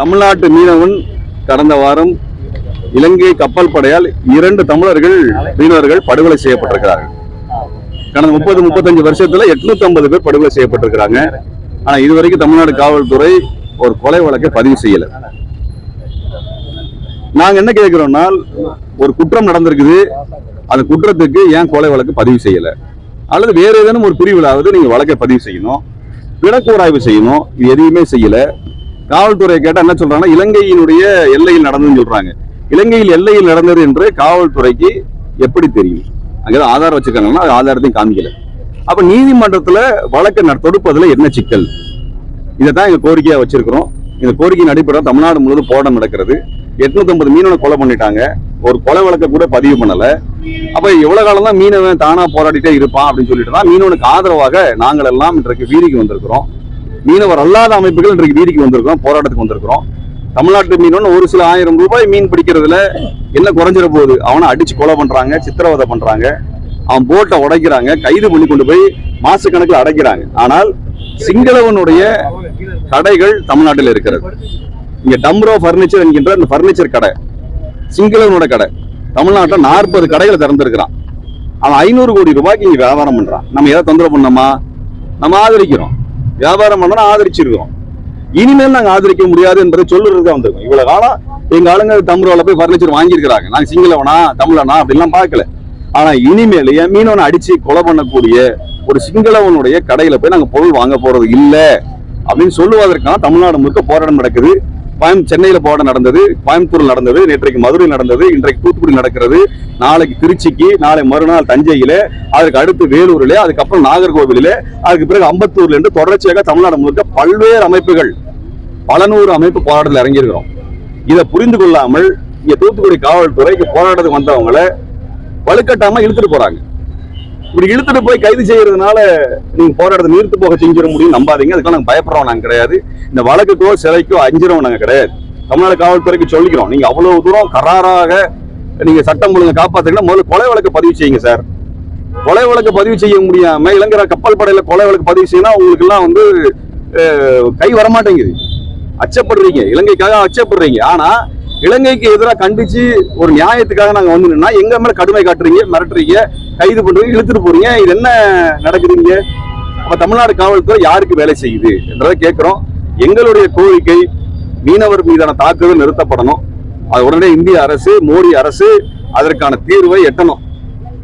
தமிழ்நாட்டு மீனவன் கடந்த வாரம் இலங்கை கப்பல் படையால் இரண்டு தமிழர்கள் மீனவர்கள் படுகொலை செய்யப்பட்டிருக்கிறார்கள். கடந்த முப்பது முப்பத்தஞ்சு வருஷத்துல எட்நூத்தி ஐம்பது பேர் படுகொலை செய்யப்பட்டிருக்கிறாங்க. ஆனா இதுவரைக்கும் தமிழ்நாடு காவல்துறை ஒரு கொலை வழக்கை பதிவு செய்யல. நாங்க என்ன கேட்கிறோம்னா ஒரு குற்றம் நடந்திருக்குது. அந்த குற்றத்துக்கு ஏன் கொலை வழக்கு பதிவு செய்யல? அல்லது வேற ஏதேனும் ஒரு பிரிவிலாவது நீங்க வழக்கை பதிவு செய்யணும். விளக்கூராய்வு செய்யணும். இது எதையுமே செய்யல. காவல்துறை கேட்டால் என்ன சொல்றாங்கன்னா இலங்கையினுடைய எல்லையில் நடந்ததுன்னு சொல்றாங்க. இலங்கையில் எல்லையில் நடந்தது என்று காவல்துறைக்கு எப்படி தெரியும்? அங்கே ஆதாரம் வச்சிருக்காங்கன்னா அது ஆதாரத்தையும் காமிக்கல. அப்போ நீதிமன்றத்துல வழக்கு தொடுப்பதில் தொடுப்பதுல என்ன சிக்கல்? இதை தான் எங்க கோரிக்கையா வச்சிருக்கிறோம். இந்த கோரிக்கையின் அடிப்படையில் தமிழ்நாடு முழுவதும் போராட்டம் நடக்கிறது. 850 மீனவனை கொலை பண்ணிட்டாங்க. ஒரு கொலை வழக்க கூட பதிவு பண்ணலை. அப்போ எவ்வளோ காலம் தான் மீனவன் தானாக போராடிட்டே இருப்பான் அப்படின்னு சொல்லிட்டு தான் மீனவனுக்கு ஆதரவாக நாங்கள் எல்லாம் இன்றைக்கு வீதிக்கு வந்திருக்கிறோம். மீனவர் அல்லாத அமைப்புகள் இன்றைக்கு வீதிக்கு வந்திருக்கிறோம் போராட்டத்துக்கு வந்திருக்கிறோம். தமிழ்நாட்டு மீனவன் ஒரு சில ஆயிரம் ரூபாய் மீன் பிடிக்கிறதுல என்ன குறைஞ்சிட போகுது? அவனை அடிச்சு கொலை பண்றாங்க சித்திரவதை பண்றாங்க. அவன் போட்டை உடைக்கிறாங்க கைது பண்ணி கொண்டு போய் மாசக்கணக்கில் அடைக்கிறாங்க. ஆனால் சிங்களவனுடைய கடைகள் தமிழ்நாட்டில் இருக்கிறது. இங்க டம்ரோ பர்னிச்சர் என்கின்ற அந்த பர்னிச்சர் கடை சிங்களவனோட கடை தமிழ்நாட்டில் நாற்பது கடைகளை திறந்திருக்கிறான். அவன் ஐநூறு கோடி ரூபாய்க்கு இங்க வியாபாரம் பண்றான். நம்ம எதை தொந்தரவு பண்ணோமா நம்ம ஆதரிக்கிறோம். வியாபாரம் பண்ணனா ஆதரிச்சிருக்கோம் இனிமேல் நாங்க ஆதரிக்க முடியாது என்பதை சொல்லுறதுக்கு வந்திருக்கோம். இவ்வளவு காலம் எங்க ஆளுங்க தமிழோல போய் பர்னிச்சர் வாங்கியிருக்கிறாங்க. நாங்க சிங்களவனா தமிழனா அப்படிலாம் பார்க்கல. ஆனா இனிமேல் என் மீனவனை அடிச்சு கொலை பண்ணக்கூடிய ஒரு சிங்களவனுடைய கடையில போய் நாங்க பொருள் வாங்க போறது இல்ல அப்படின்னு சொல்லுவதற்கான தமிழ்நாடு முழுக்க போராட்டம் நடக்குது. கோயம் சென்னையில் போட நடந்தது கோயம்புத்தூர் நடந்தது நேற்றைக்கு மதுரையில் நடந்தது இன்றைக்கு தூத்துக்குடி நடக்கிறது நாளைக்கு திருச்சிக்கு நாளை மறுநாள் தஞ்சையில் அதுக்கு அடுத்து வேலூரில் அதுக்கப்புறம் நாகர்கோவிலில் அதுக்கு பிறகு அம்பத்தூர்ல இருந்து தொடர்ச்சியாக தமிழ்நாடு முழுக்க பல்வேறு அமைப்புகள் பல நூறு அமைப்பு போராட்டத்தில் இறங்கியிருக்கிறோம். இதை புரிந்து கொள்ளாமல் இங்கே தூத்துக்குடி காவல்துறை போராட்டத்துக்கு வந்தவங்களை வலுக்கட்டாமல் இழுத்துட்டு போறாங்க. இப்படி இழுத்துட்டு போய் கைது செய்யறதுனால நீங்க போராட்டத்தை நிறுத்து போக செஞ்சிட முடியும் நம்பாதீங்க. அதுக்காக நாங்க பயப்படுறோம். நாங்க கிடையாது. இந்த வழக்குக்கோ சிலைக்கோ அஞ்சிரவும் நாங்க கிடையாது. தமிழ்நாடு காவல்துறைக்கு சொல்லிக்கிறோம். நீங்க அவ்வளவு தூரம் கராராக நீங்க சட்டம் ஒழுங்கை காப்பாத்துறீங்கன்னா முதல்ல கொலை வழக்கு பதிவு செய்யுங்க சார். கொலை வழக்கு பதிவு செய்ய முடியாம இளைஞர கப்பல் படையில கொலை வழக்கு பதிவு செய்யணும் உங்களுக்கு எல்லாம் வந்து கை வரமாட்டேங்குது. அச்சப்படுறீங்க. இலங்கைக்காக அச்சப்படுறீங்க. ஆனா இலங்கைக்கு எதிராக கண்டிச்சு ஒரு நியாயத்துக்காக நாங்கள் வந்து நின்னா எங்க மேல கடுமை காட்டுறீங்க மிரட்டுறீங்க கைது பண்றீங்க இழுத்துட்டு போறீங்க இது என்ன நடக்குதுங்க அப்ப தமிழ்நாடு காவல்துறை யாருக்கு வேலை செய்யுது என்றதை கேட்கிறோம் எங்களுடைய கோரிக்கை மீனவர் மீதான தாக்குதல் நிறுத்தப்படணும். அது உடனே இந்திய அரசு மோடி அரசு அதற்கான தீர்வை எட்டணும்.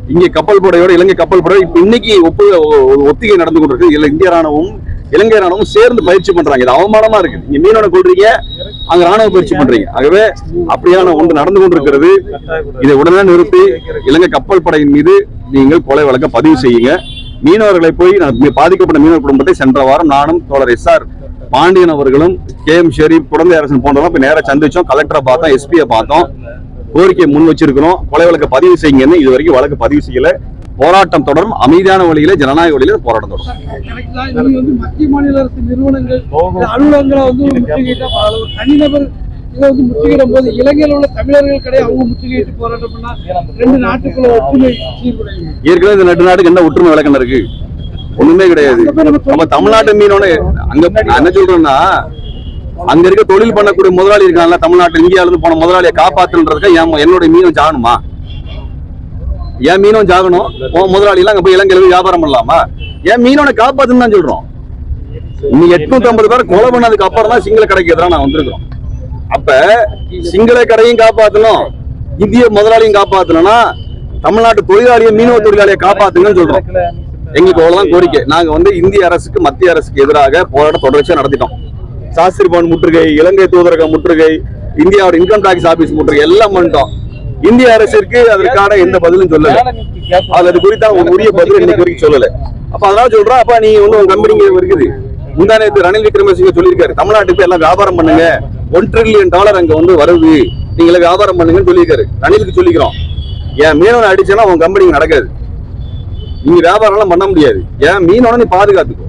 இங்கே கப்பல் படையோட இலங்கை கப்பல் படை இன்னைக்கு ஒப்பு ஒ- ஒத்திகை நடந்து கொண்டிருக்கு. இதில் இந்திய ராணுவம் இலங்கை ராணுவம் சேர்ந்து பயிற்சி பண்றாங்க. இது அவமானமா இருக்கு நீங்க மீனவனை கொள்றீங்க அங்க ராணுவ பயிற்சி பண்றீங்க. ஆகவே அப்படியான ஒன்று நடந்து கொண்டிருக்கிறது. இதை உடனே நிறுத்தி இலங்கை கப்பல் படையின் மீது நீங்கள் கொலை வழக்க பதிவு செய்யுங்க. மீனவர்களை போய் நான் பாதிக்கப்பட்ட மீனவர் குடும்பத்தை சென்ற வாரம் நானும் தோழர் எஸ் ஆர் பாண்டியன் அவர்களும் கே எம் ஷெரீப் குழந்தை அரசன் போன்றவங்க இப்ப நேரா சந்திச்சோம். கலெக்டரை பார்த்தோம் எஸ்பியை பார்த்தோம். கோரிக்கை முன் வச்சிருக்கிறோம். கொலை வழக்கு பதிவு செய்யுங்கன்னு இது வரைக்கும் வழக்கு பதிவு செய்யல. போராட்டம் தொடரும். அமைதியான வழியில ஜனநாயக வழியில போராட்டம் தொடரும். மத்திய மாநில அரசு நிறுவனங்கள் அலுவலகங்களை வந்து தனிநபர் இதை வந்து முற்றுகையிடும் போது இலங்கையில் உள்ள தமிழர்கள் கிடையாது. அவங்க முற்றுகையிட்டு போராட்டம் பண்ணா ரெண்டு நாட்டுக்குள்ள ஒற்றுமை சீர்குலையும். ஏற்கனவே இந்த நாட்டுக்கு என்ன ஒற்றுமை விளக்கம் இருக்கு? ஒண்ணுமே கிடையாது. அப்ப தமிழ்நாட்டு மீனோட அங்க நான் என்ன சொல்றேன்னா அங்க இருக்க தொழில் பண்ணக்கூடிய முதலாளி இருக்காங்கல்ல தமிழ்நாட்டு இந்தியால இருந்து போன முதலாளியை காப்பாத்துன்றதுக்கு என் என்னுடைய மீனும் ஜாகணுமா என் மீனும் ஜாகணும்? உன் முதலாளி எல்லாம் அங்க போய் இலங்கையில போய் வியாபாரம் பண்ணலாமா? என் மீனோட காப்பாத்துன்னு தான் சொல்றோம். நீ எட்நூத்தி ஐம்பது பேர் கொலை பண்ணதுக்கு அப்புறம் தான் சிங்கள கடைக்கு எதிராக நான் வந்திருக்கிறோம். அப்ப சிங்கள கடையும் காப்பாத்தணும் இந்திய முதலாளியும் காப்பாத்தணும்னா தமிழ்நாட்டு தொழிலாளியை மீனவ தொழிலாளியை காப்பாத்துங்கன்னு சொல்றோம். எங்களுக்கு அவ்வளவுதான் கோரிக்கை. நாங்க வந்து இந்திய அரசுக்கு மத்திய அரசுக்கு எதிராக போராட்டம் தொடர்ச்சியா நடத்திட்டோம். சாஸ்திரி பவன் முற்றுகை இலங்கை தூதரக முற்றுகை இந்தியாவோட இன்கம் டாக்ஸ் ஆபீஸ் முற்றுகை எல்லாம் பண்ணிட்டோம். இந்திய அரசிற்கு அதற்கான எந்த பதிலும் சொல்லல. அது அது குறித்த உரிய பதில் இன்னைக்கு வரைக்கும் சொல்லல. அப்ப அதனால சொல்றா அப்ப நீ வந்து கம்பெனி கம்பெனிங்க இருக்குது. முந்தா நேத்து ரணில் விக்ரமசிங்க சொல்லியிருக்காரு தமிழ்நாட்டுக்கு எல்லாம் வியாபாரம் பண்ணுங்க. ஒன் ட்ரில்லியன் டாலர் அங்க வந்து வருது. நீங்களே வியாபாரம் பண்ணுங்கன்னு சொல்லியிருக்காரு. ரணிலுக்கு சொல்லிக்கிறோம். என் மீனவனை அடிச்சேன்னா உன் கம்பெனிக்கு நடக்காது. நீங்க வியாபாரம் எல்லாம் பண்ண முடியாது. என் மீனோட நீ பாதுகாத்துக்கோ.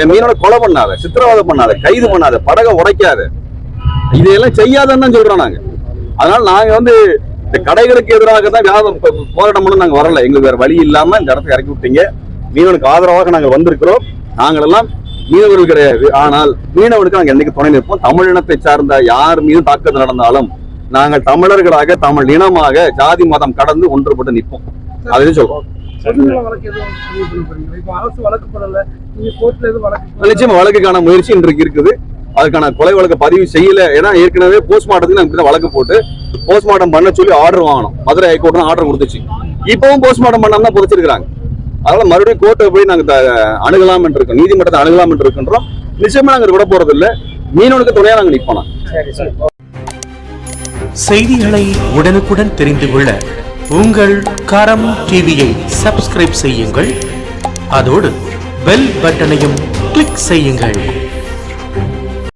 என் மீனோட கொலை பண்ணாத சித்திரவதை பண்ணாத கைது பண்ணாத படகை உடைக்காத. இதையெல்லாம் செய்யாதன்னு தான் சொல்றோம் நாங்க. அதனால நாங்க வந்து இந்த கடைகளுக்கு எதிராக தான் வியாபாரம் போராட்டம் பண்ண நாங்க வரல. எங்களுக்கு வேற வழி இல்லாம இந்த இடத்துக்கு இறக்கி விட்டீங்க. மீனவனுக்கு ஆதரவாக நாங்கள் வந்திருக்கிறோம். நாங்கள் எல்லாம் மீனவர்கள் கிடையாது. ஆனால் மீனவனுக்கு நாங்கள் என்னைக்கு துணை நிற்போம்? தமிழினத்தை சார்ந்த யார் மீதும் தாக்குதல் நடந்தாலும் நாங்கள் தமிழர்களாக தமிழ் இனமாக ஜாதி மதம் கடந்து ஒன்றுபட்டு நிற்போம். அதை சொல்றோம்? நிச்சயமா வழக்குக்கான முயற்சி இன்றைக்கு இருக்குது. அதுக்கான கொலை வழக்கு பதிவு செய்யல. ஏன்னா ஏற்கனவே போஸ்ட்மார்ட்டத்துக்கு இப்படிதான் வழக்கு போட்டு போஸ்ட்மார்ட்டம் பண்ண சொல்லி ஆர்டர் வாங்கணும் மதுரை ஹைகோர்ட் ஆர்டர் கொடுத்துச்சு. இப்பவும் போஸ்ட்மார்ட்டம் பண்ணாம தான் புதைச்சிருக்காங்க அதனால மறுபடியும் கோர்ட்டை போய் நாங்க அணுகலாம் என்று இருக்கோம். நீதிமன்றத்தை அணுகலாம் என்று இருக்கின்றோம். நிச்சயமா நாங்க விட போறது இல்ல. மீனவனுக்கு துணையா நாங்க நிப்போம். செய்திகளை உடனுக்குடன் தெரிந்து கொள்ள உங்கள் கரம் டிவியை சப்ஸ்கிரைப் செய்யுங்கள். அதோடு பெல் பட்டனையும் கிளிக் செய்யுங்கள்.